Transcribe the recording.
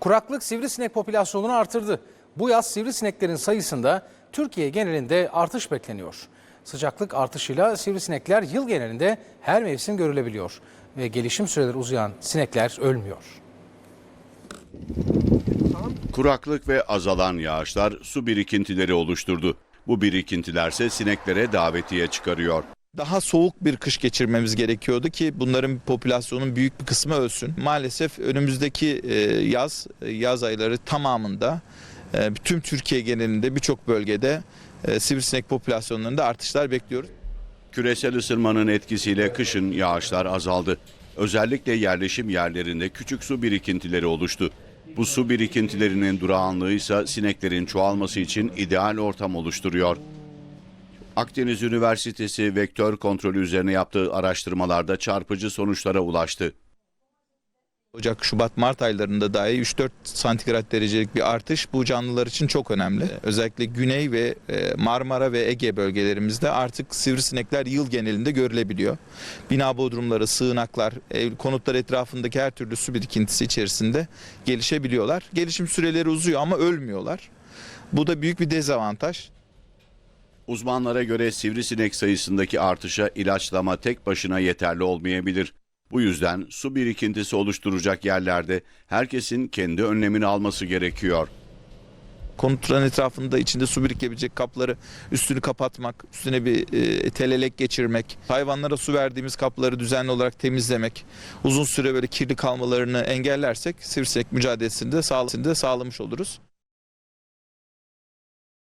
Kuraklık sivrisinek popülasyonunu artırdı. Bu yaz sivrisineklerin sayısında Türkiye genelinde artış bekleniyor. Sıcaklık artışıyla sivrisinekler yıl genelinde her mevsim görülebiliyor. Ve gelişim süreleri uzayan sinekler ölmüyor. Kuraklık ve azalan yağışlar su birikintileri oluşturdu. Bu birikintilerse sineklere davetiye çıkarıyor. Daha soğuk bir kış geçirmemiz gerekiyordu ki bunların popülasyonun büyük bir kısmı ölsün. Maalesef önümüzdeki e, yaz, e, yaz ayları tamamında e, tüm Türkiye genelinde birçok bölgede sivrisinek popülasyonlarında artışlar bekliyoruz. Küresel ısınmanın etkisiyle kışın yağışlar azaldı. Özellikle yerleşim yerlerinde küçük su birikintileri oluştu. Bu su birikintilerinin durağanlığı ise sineklerin çoğalması için ideal ortam oluşturuyor. Akdeniz Üniversitesi vektör kontrolü üzerine yaptığı araştırmalarda çarpıcı sonuçlara ulaştı. Ocak, Şubat, Mart aylarında dahi 3-4 santigrat derecelik bir artış bu canlılar için çok önemli. Özellikle Güney ve e, Marmara ve Ege bölgelerimizde artık sivrisinekler yıl genelinde görülebiliyor. Bina bodrumları, sığınaklar, ev, konutlar etrafındaki her türlü su birikintisi içerisinde gelişebiliyorlar. Gelişim süreleri uzuyor ama ölmüyorlar. Bu da büyük bir dezavantaj. Uzmanlara göre sivrisinek sayısındaki artışa ilaçlama tek başına yeterli olmayabilir. Bu yüzden su birikintisi oluşturacak yerlerde herkesin kendi önlemini alması gerekiyor. konutların etrafında içinde su birikebilecek kapları üstünü kapatmak, üstüne bir e, telelek geçirmek, hayvanlara su verdiğimiz kapları düzenli olarak temizlemek, uzun süre böyle kirli kalmalarını engellersek sivrisinek mücadelesinde sağ, sağlamış oluruz.